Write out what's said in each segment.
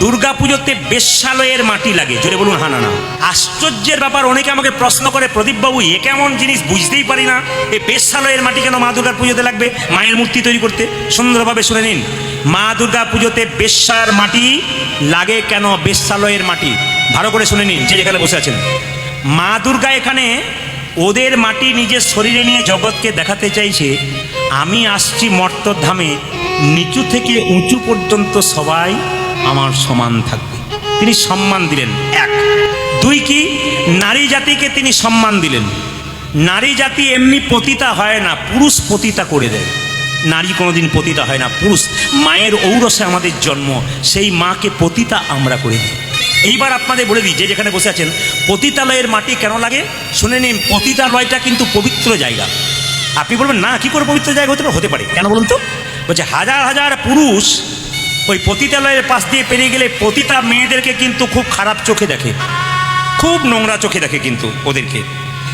দুর্গা পুজোতে বেশ্যালয়ের মাটি লাগে। জোরে বলুন হানা না আশ্চর্যের ব্যাপার, অনেকে আমাকে প্রশ্ন করে প্রদীপবাবু এ কেমন জিনিস বুঝতেই পারি না। এই বেশ্যালয়ের মাটি কেন মা দুর্গার পুজোতে লাগবে? মায়ের মূর্তি তৈরি করতে। সুন্দরভাবে শুনে নিন। মা দুর্গা পুজোতে বেশ্যার মাটি লাগে কেন বেশ্যালয়ের মাটি? ভালো করে শুনে নিন, যে যেখানে বসে আছেন। মা দুর্গা এখানে ওদের মাটি নিজের শরীরে নিয়ে জগৎকে দেখাতে চাইছে। আমি আসছি মর্তধামে নিচু থেকে উঁচু পর্যন্ত সবাই আমার সমান থাকবে। তিনি সম্মান দিলেন, এক। দুই কি? নারী জাতিকে তিনি সম্মান দিলেন। নারী জাতি এমনি পতিতা হয় না, পুরুষ পতিতা করে দেয়। নারী কোনোদিন পতিতা হয় না, পুরুষ। মায়ের ঔরসে আমাদের জন্ম, সেই মাকে পতিতা আমরা করে দিই। এইবার আপনাদের বলে দিই, যে যেখানে বসে আছেন, পতিতালয়ের মাটি কেন লাগে? শুনে নিন, পতিতালয়টা কিন্তু পবিত্র জায়গা। আপনি বলবেন, না, কি করে পবিত্র জায়গা হতে পারে? হতে পারে। কেন বলুন তো? বলছে, হাজার হাজার পুরুষ ওই পতিতালয়ের পাশ দিয়ে পেরিয়ে গেলে পতিতা মেয়েদেরকে কিন্তু খুব খারাপ চোখে দেখে। খুব নোংরা চোখে দেখে কিন্তু ওদেরকে।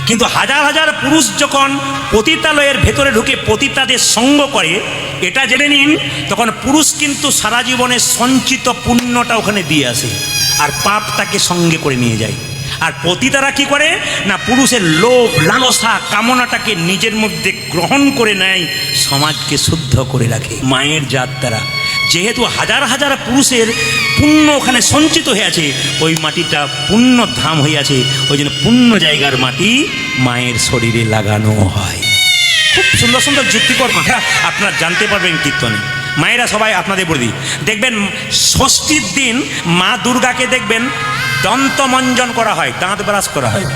কিন্তু হাজার হাজার পুরুষ যখন পতিতালয়ের ভেতরে ঢুকে পতিতাদের সঙ্গ করে, এটা জেনে নিন, তখন পুরুষ কিন্তু সারা জীবনে সঞ্চিত পুণ্যটা ওখানে দিয়ে আসে আর পাপ তাকে সঙ্গে করে নিয়ে যায়। আর পতিতারা কি করে? না, পুরুষের লোভ, লালসা কামনাটাকে নিজের মধ্যে গ্রহণ করে নেয়, সমাজকে শুদ্ধ করে রাখে। মায়ের জাত তারা। যেহেতু হাজার হাজার পুরুষের পুণ্য ওখানে সঞ্চিত হয়ে আছে, ওই মাটিটা পুণ্য ধাম হয়ে আছে, ওই জন্য পুণ্য জায়গার মাটি মায়ের শরীরে লাগানো হয়। খুব সুন্দর সুন্দর যুক্তিকর কথা আপনারা জানতে পারবেন কীর্তনে। মায়েরা সবাই আপনাদের বলে, দেখবেন ষষ্ঠীর দিন মা দুর্গাকে দেখবেন দন্তমঞ্জন করা হয়, দাঁত ব্রাশ করা হয়।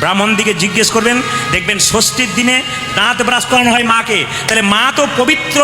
ব্রাহ্মণ দিকে জিজ্ঞেস করবেন, দেখবেন ষষ্ঠীর দিনে দাঁত ব্রাশ করানো হয় মাকে, তাহলে মা তো পবিত্র।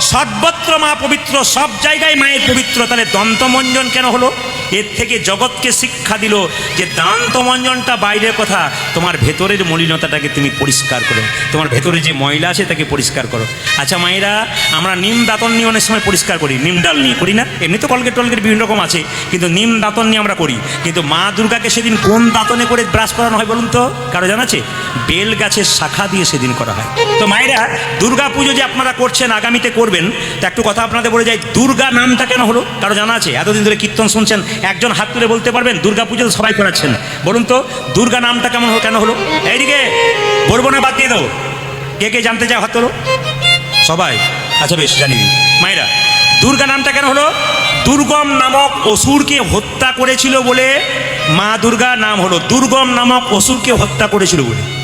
সর্বত্র মা পবিত্র সব জায়গায় মায়ের পবিত্র তাহলে দন্তমঞ্জন কেন হলো? এর থেকে জগৎকে শিক্ষা দিল যে দান্তমঞ্জনটা বাইরের কথা। তোমার ভেতরের মলিনতাটাকে তুমি পরিষ্কার করো। তোমার ভেতরে যে ময়লা আছে তাকে পরিষ্কার করো। আচ্ছা মায়েরা, আমরা নিম দাঁতন নিয়ে অনেক সময় পরিষ্কার করি, নিম ডাল নিয়ে করি না? এমনি তো কলগেট টলগেট বিভিন্ন রকম আছে, কিন্তু নিম দাঁতন নিয়ে আমরা করি। কিন্তু মা দুর্গাকে সেদিন কোন দাঁতনে করে ব্রাশ করানো হয় বলুন তো? কারও জানা আছে? বেল গাছের শাখা দিয়ে সেদিন করা হয়। তো মায়েরা, দুর্গা পুজো যে আপনারা করছেন, আগামীতে করবেন, তো একটু কথা আপনাদের বলে যাই। দুর্গা নামটা কেন হলো? কারও জানা আছে? এতদিন ধরে কীর্তন শুনছেন একজন হাত তুলে বলতে পারবেন, দুর্গা পুজো সবাই করাচ্ছেন বলুন তো, দুর্গা নামটা কেমন কেন হলো? এইদিকে বলব না বাদ দিয়ে দাও। কে কে জানতে চায় হাত তোলো? সবাই। আচ্ছা বেশ, জানি। মায়েরা, দুর্গা নামটা কেন হলো? দুর্গম নামক অসুরকে হত্যা করেছিল বলে মা দুর্গা নাম হলো। দুর্গম নামক অসুরকে হত্যা করেছিল বলে।